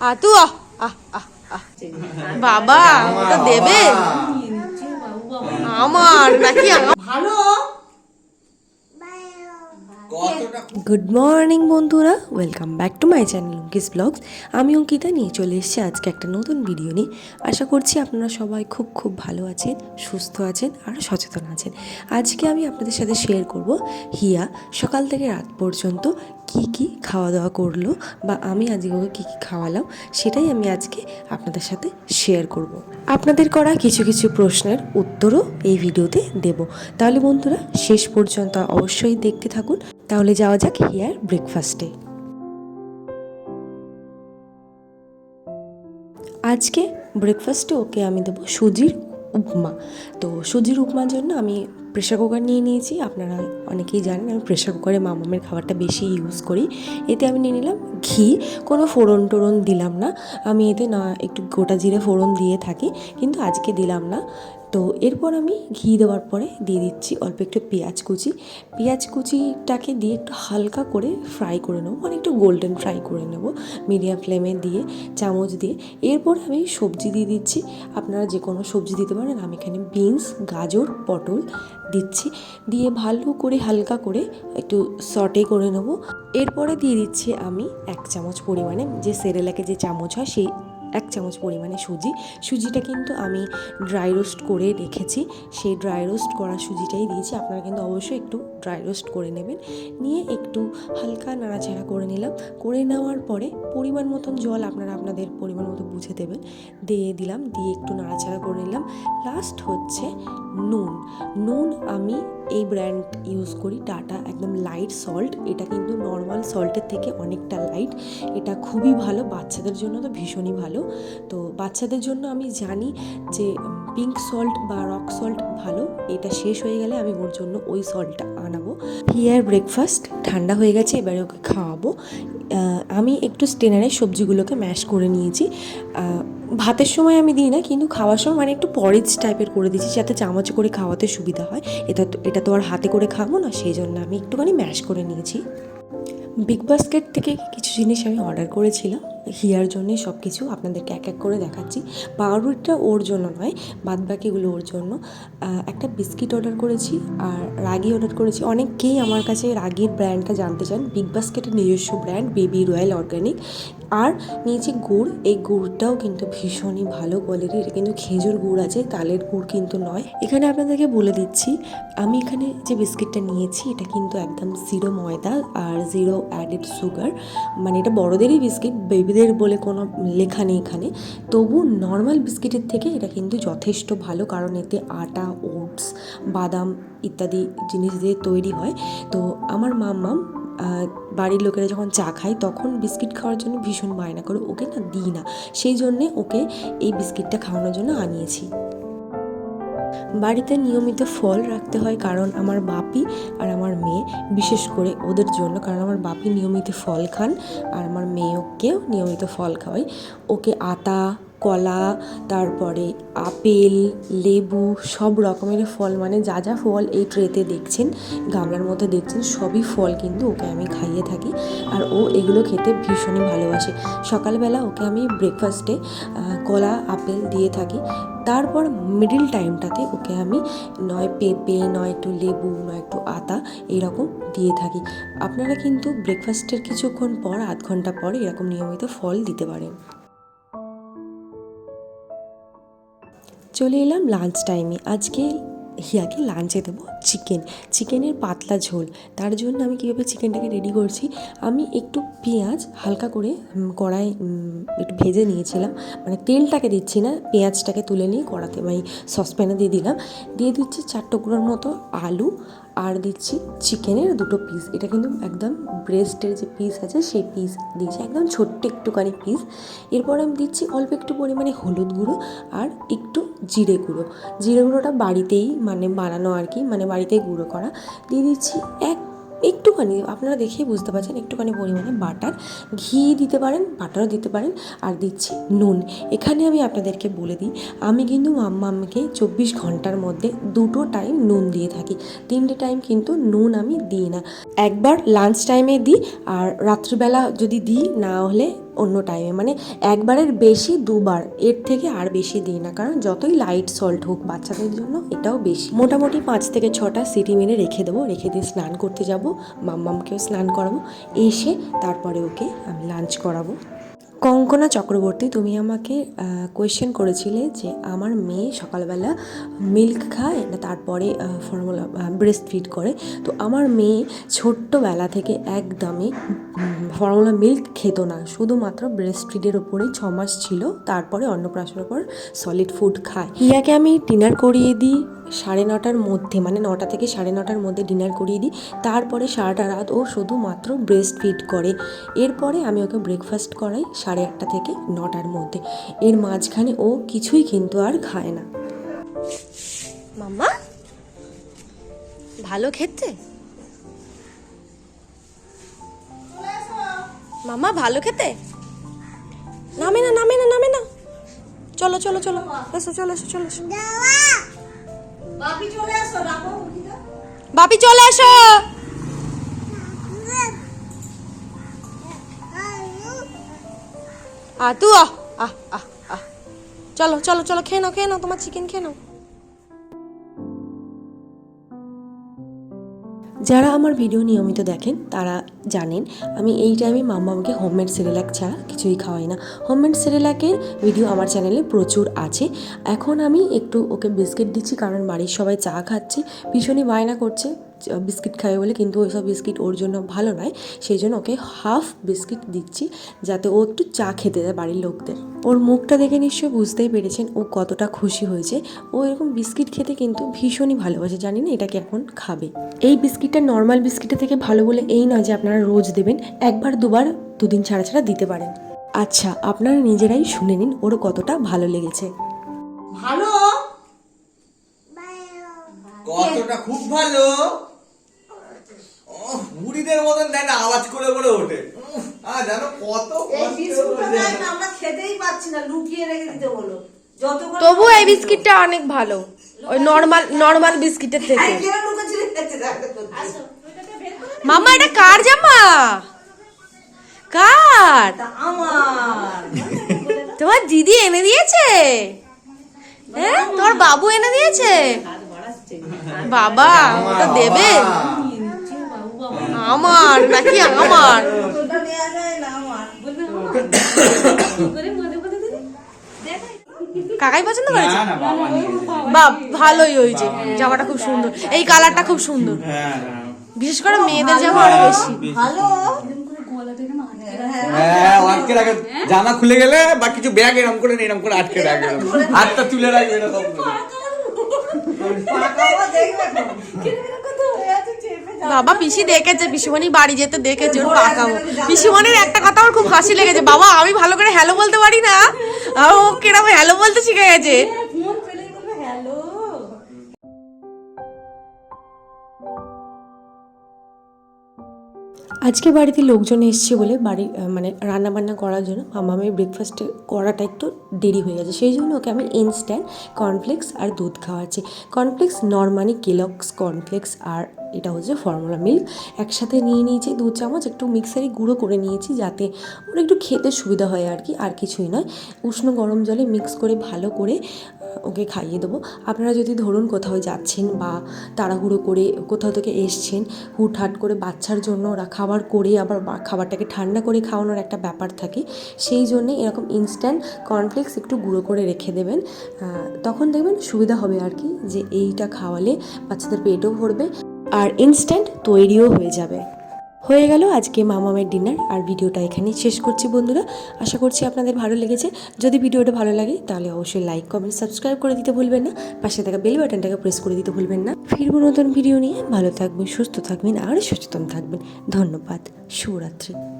আতু আহ আহ আহ আহ। বাবা ওটা দেবে? আমার নাকি ভালো? গুড মর্নিং বন্ধুরা। Welcome back to my channel Ankis blogs আমি অঙ্কিতা, নিয়ে চলে এসেছি আজকে একটা নতুন ভিডিও নিয়ে। আশা করছি আপনারা সবাই খুব খুব ভালো আছেন, সুস্থ আছেন, আর সচেতন আছেন। আজকে আমি আপনাদের সাথে শেয়ার করব হিয়া সকাল থেকে রাত পর্যন্ত কি কি খাওয়া দাওয়া করল বা আমি আজকে ওকে কী কী খাওয়ালাম, সেটাই আমি আজকে আপনাদের সাথে শেয়ার করব। আপনাদের করা কিছু কিছু প্রশ্নের উত্তরও এই ভিডিওতে দেব। তাহলে বন্ধুরা, শেষ পর্যন্ত অবশ্যই দেখতে থাকুন। তাহলে যাওয়া যাক হিয়ার ব্রেকফাস্টে। আজকে ব্রেকফাস্টে ওকে আমি দেবো সুজির উপমা। তো সুজির উপমার জন্য আমি প্রেশার কুকার নিয়ে নিয়েছি। আপনারা অনেকেই জানেন আমি প্রেশার কুকারে মামামের খাবারটা বেশি ইউজ করি। এতে আমি নিয়ে নিলাম ঘি। কোনো ফোড়ন টোড়ন দিলাম না। আমি এতে না একটু গোটা জিরে ফোড়ন দিয়ে থাকি। কিন্তু আজকে দিলাম না। তো এরপর আমি ঘি দেওয়ার পরে দিয়ে দিচ্ছি অল্প একটু পেঁয়াজ কুচি। পেঁয়াজ কুচিটাকে দিয়ে একটু হালকা করে ফ্রাই করে নেব মানে একটু গোল্ডেন ফ্রাই করে নেব মিডিয়াম ফ্লেমে দিয়ে চামচ দিয়ে। এরপর আমি সবজি দিয়ে দিচ্ছি, আপনারা যে কোনো সবজি দিতে পারেন, আমি এখানে বিনস গাজর, পটল দিচ্ছি। দিয়ে ভালো করে হালকা করে একটু সটে করে নেব। এরপরে দিয়ে দিচ্ছি আমি এক চামচ পরিমাণে যে সেরেলাকে যে চামচ হয়, সেই এক চামচ পরিমাণে সুজি। সুজিটা কিন্তু আমি ড্রাই রোস্ট করে রেখেছি। সেই ড্রাই রোস্ট করা সুজিটাই দিয়েছি। আপনারা কিন্তু অবশ্যই একটু ড্রাই রোস্ট করে নেবেন। নিয়ে একটু হালকা নাড়াচাড়া করে নিলাম। করে নেওয়ার পরে পরিমাণ মতন জল আপনারা আপনাদের পরিমাণ মতো বুঝে দেবেন। দিয়ে দিলাম, দিয়ে একটু নাড়াচাড়া করে নিলাম। লাস্ট হচ্ছে নুন। নুন আমি এই ব্র্যান্ড ইউজ করি টাটা একদম লাইট সল্ট এটা কিন্তু নর্মাল সল্টের থেকে অনেকটা লাইট এটা খুবই ভালো, বাচ্চাদের জন্য তো ভীষণই ভালো। তো বাচ্চাদের জন্য আমি জানি যে পিঙ্ক সল্ট বা রক সল্ট ভালো, এটা শেষ হয়ে গেলে আমি ওর জন্য ওই সল্টটা আনাবো। হিয়ার ব্রেকফাস্ট ঠান্ডা হয়ে গেছে, এবারে ওকে খাওয়াবো। আমি একটু স্টেনারে সবজিগুলোকে ম্যাশ করে নিয়েছি। ভাতের সময় আমি দিই না, কিন্তু খাওয়ার সময় মানে একটু পরেজ টাইপের করে দিচ্ছি, যাতে চামচে করে খাওয়াতে সুবিধা হয়। এটা তো এটা তো আর হাতে করে খাব না সেই জন্য আমি একটুখানি ম্যাশ করে নিয়েছি। বিগ বাস্কেট থেকে কিছু জিনিস আমি অর্ডার করেছিলাম। হিয়ার জন্যে সব কিছু আপনাদেরকে এক এক করে দেখাচ্ছি। পাউরুটিটা ওর জন্য নয় বাদ বাকিগুলো ওর জন্য। একটা বিস্কিট অর্ডার করেছি আর রাগি অর্ডার করেছি। অনেকেই আমার কাছে রাগির ব্র্যান্ডটা জানতে চান। বিগ বাস্কেটের নিজস্ব ব্র্যান্ড বেবি রয়্যাল অর্গ্যানিক আর নিয়েছি গুড়, এই গুড়টাও কিন্তু ভীষণই ভালো কোয়ালিটির এটা কিন্তু খেজুর গুড় আছে, তালের গুড় কিন্তু নয়। এখানে আপনাদেরকে বলে দিচ্ছি, আমি এখানে যে বিস্কিটটা নিয়েছি, এটা কিন্তু একদম জিরো ময়দা আর জিরো অ্যাডেড সুগার মানে এটা বড়দেরই বিস্কিট বেবিদের বলে কোনো লেখা নেই এখানে। তবু নর্মাল বিস্কিটের থেকে এটা কিন্তু যথেষ্ট ভালো, কারণ এতে আটা, ওটস, বাদাম ইত্যাদি জিনিস দিয়ে তৈরি হয়। তো আমার মাম্মাম বাড়ির লোকেরা যখন চা খায়, তখন বিস্কিট খাওয়ার জন্য ভীষণ বায়না করে ওকে না দিই না। সেই জন্যে ওকে এই বিস্কিটটা খাওয়ানোর জন্য আনিয়েছি। বাড়িতে নিয়মিত ফল রাখতে হয় কারণ আমার বাপি আর আমার মেয়ে, বিশেষ করে ওদের জন্য, কারণ আমার বাপি নিয়মিত ফল খান আর আমার মেয়েকেও নিয়মিত ফল খাওয়াই। ওকে আতা, কলা, তারপরে আপেল, লেবু, সব রকমের ফল মানে যা যা ফল এই ট্রেতে দেখছেন, গামলার মধ্যে দেখছেন, সবই ফল কিন্তু ওকে আমি খাইয়ে থাকি। আর ও এগুলো খেতে ভীষণই ভালোবাসে। সকালবেলা ওকে আমি ব্রেকফাস্টে কলা, আপেল দিয়ে থাকি। তারপর মিডিল টাইমটাতে ওকে আমি নয় পেঁপে, নয় একটু লেবু, নয় একটু আতা এরকম দিয়ে থাকি। আপনারা কিন্তু ব্রেকফাস্টের কিছুক্ষণ পর, আধ ঘণ্টা পর এরকম নিয়মিত ফল দিতে পারেন। চলে এলাম লাঞ্চ টাইমে আজকে হিয়াকে লাঞ্চে দেবো, চিকেন। চিকেনের পাতলা ঝোল। তার জন্য আমি কীভাবে চিকেনটাকে রেডি করছি, আমি একটু পেঁয়াজ হালকা করে কড়াই একটু ভেজে নিয়েছিলাম। মানে তেলটাকে দিচ্ছি না, পেঁয়াজটাকে তুলে নিয়ে কড়াতে মানে সসপ্যানে দিয়ে দিলাম। দিয়ে দিচ্ছি চার টুকরোর মতো আলু আর দিচ্ছি চিকেনের দুটো পিস এটা কিন্তু একদম ব্রেস্টের যে পিস আছে, সেই পিস দিয়েছি। একদম ছোট্ট একটুখানি পিস এরপর আমি দিচ্ছি অল্প একটু পরিমাণে হলুদ গুঁড়ো আর একটু জিরে গুঁড়ো। জিরে গুঁড়োটা বাড়িতেই মানে বানানো আর কি মানে বাড়িতেই গুঁড়ো করা। দিয়ে দিচ্ছি এক একটুখানি, আপনারা দেখেই বুঝতে পারছেন, একটুখানি পরিমাণে বাটার। ঘি দিতে পারেন, বাটারও দিতে পারেন, আর দিচ্ছি নুন। এখানে আমি আপনাদেরকে বলে দিই, আমি কিন্তু মাম্মামকে চব্বিশ ঘণ্টার মধ্যে দুটো টাইম নুন দিয়ে থাকি। তিনটে টাইম কিন্তু নুন আমি দিই না। একবার লাঞ্চ টাইমে দিই, আর রাত্রিবেলা যদি দিই, না হলে অন্য টাইমে মানে একবারের বেশি দুবার, এর থেকে আর বেশি দিই না। কারণ যতই লাইট সল্ট হোক বাচ্চাদের জন্য, এটাও বেশি। মোটামুটি পাঁচ থেকে ছটা সিটি মেনে রেখে দেবো। রেখে দিয়ে স্নান করতে যাব। মাম্মামকেও স্নান করাবো। এসে তারপরে ওকে আমি লাঞ্চ করাবো। কঙ্কনা চক্রবর্তী, তুমি আমাকে কোয়েশ্চেন করেছিলে যে আমার মেয়ে সকালবেলা মিল্ক খায় না তারপরে ফর্মুলা ব্রেস্ট ফিড করে। তো আমার মেয়ে ছোট্টবেলা থেকে একদমই ফর্মুলা মিল্ক খেত না। শুধুমাত্র ব্রেস্ট ফিডের ওপরেই ছ মাস ছিল, তারপরে অন্নপ্রাশনের পর সলিড ফুড খায়। ইয়াকে আমি ডিনার করিয়ে দিই। সাড়ে নটার মধ্যে মানে নটা থেকে সাড়ে নটার মধ্যে ডিনার করিয়ে দিই। তারপরে সারাটা রাত ও শুধুমাত্র ব্রেস্ট ফিড করে। এরপরে আমি ওকে ব্রেকফাস্ট করাই সাড়ে আটটা থেকে নটার মধ্যে। এর মাঝখানে ও কিছুই কিন্তু আর খায় না। মাম্মা ভালো খেতে? মামা ভালো খেতে? নামে না নামে না নামে না। চলো চলো চলো। এসো চলো এসো চলো এসো। বাপি চলে আসো আ, তু, আহ আহ আহ চলো চলো চলো, খেয়ে নাও খেয়ে নাও, তোমার চিকেন খেয়ে নাও। যারা আমার ভিডিও নিয়মিত দেখেন, তারা জানেন, আমি এই টাইমে মাম্মামকে হোমমেড সেরেলাক ছাড়া কিছুই খাওয়াই না। হোমমেড সেরেলাকের ভিডিও আমার চ্যানেলে প্রচুর আছে। এখন আমি একটু ওকে বিস্কিট দিচ্ছি, কারণ বাড়ির সবাই চা খাচ্ছে, ভীষণই বায়না করছে। বিস্কিট খাবে বলে কিন্তু ওইসব বিস্কিট ওর জন্য ভালো নয়। সেই জন্য ওকে হাফ বিস্কিট দিচ্ছি যাতে ও একটু চা খেতে দেয় বাড়ির লোকদের। ওর মুখটা দেখে নিশ্চয়ই বুঝতেই পেরেছেন ও কতটা খুশি হয়েছে। ও এরকম বিস্কিট খেতে কিন্তু ভীষণই ভালোবাসে জানি না এটাকে এখন খাবে। এই বিস্কিটটা নর্মাল বিস্কিটের থেকে ভালো বলে এই নয় যে আপনারা রোজ দেবেন একবার দুবার দুদিন ছাড়া ছাড়া দিতে পারেন। আচ্ছা আপনারা নিজেরাই শুনে নিন ওর কতটা ভালো লেগেছে। ভালো। কতটা খুব ভালো? বুড়িদের মতন দেয় না আওয়াজ করে করে ওঠে। উফ, আহ জানো কত হয়ে আমরা খেতেই পাচ্ছি না লুকিয়ে রেখে দিতে বলো। তবু এই বিস্কিটটা অনেক ভালো। ওই নর্মাল নর্মাল বিস্কিটের থেকে। যাবে করতে? মামা এটা কার জামা? কার? তোমার দিদি এনে দিয়েছে? হ্যাঁ তোমার বাবু এনে দিয়েছে? বাবা ওটা দেবে? আমার নাকি আমার? কাকাই পছন্দ করেছে। বা ভালোই হয়েছে জামাটা খুব সুন্দর। এই কালারটা খুব সুন্দর। হ্যাঁ, হ্যাঁ। বিশেষ করে মেয়েদের জামা আরও বেশি। ভালো। হ্যাঁ। জামা খুলে গেলে বা কিছু ব্যাগ এরম করে না, এরকম করে আটকে রাখবে হাতটা তুলে রাখবে এরকম করে। পাকাও দেখবে তো। বাবা, পিসি দেখেছে, পিসিমণি বাড়ি যেতে দেখেছে, ওর পাকাবো পিসিমণির একটা কথা আমার খুব হাসি লেগেছে। বাবা, আমি ভালো করে হ্যালো বলতে পারি না? ও কীরকম হ্যালো বলতে শিখে গেছে। আজকে বাড়িতে লোকজন এসছে বলে বাড়ি মানে রান্না বান্না করার জন্য। মামামের ব্রেকফাস্টে করাটা একটু দেরি হয়ে গেছে। সেই জন্য ওকে আমি ইনস্ট্যান্ট কর্নফ্লেক্স আর দুধ খাওয়াচ্ছি। কর্নফ্লেক্স নর্মালি কেলক্স কর্নফ্লেক্স আর এটা হচ্ছে ফর্মুলা মিল্ক একসাথে নিয়ে নিয়েছি দু চামচ, একটু মিক্সারে গুঁড়ো করে নিয়েছি যাতে ওর একটু খেতে সুবিধা হয় আর কি, আর কিছুই নয়। উষ্ণ গরম জলে মিক্স করে ভালো করে ওকে খাইয়ে দেবো। আপনারা যদি ধরুন কোথাও যাচ্ছেন বা তাড়াহুড়ো করে কোথাও থেকে এসছেন, হুটহাট করে বাচ্চার জন্য ওরা খাবার করে আবার খাবারটাকে ঠান্ডা করে খাওয়ানোর একটা ব্যাপার থাকে, সেই জন্যে এরকম ইনস্ট্যান্ট কর্নফ্লেক্স একটু গুঁড়ো করে রেখে দেবেন। তখন দেখবেন সুবিধা হবে আর কি, যে এইটা খাওয়ালে বাচ্চাদের পেটও ভরবে আর ইনস্ট্যান্ট তৈরিও হয়ে যাবে। হয়ে গেল আজকে মামামের ডিনার আর ভিডিওটা এখানেই শেষ করছি বন্ধুরা। আশা করছি আপনাদের ভালো লেগেছে। যদি ভিডিওটা ভালো লাগে তাহলে অবশ্যই লাইক কমেন্ট সাবস্ক্রাইব করে দিতে ভুলবেন না। পাশে থাকা বেল বাটনটাকে প্রেস করে দিতে ভুলবেন না। ফিরবো নতুন ভিডিও নিয়ে। ভালো থাকবেন, সুস্থ থাকবেন আর সচেতন থাকবেন। ধন্যবাদ। শুভরাত্রি।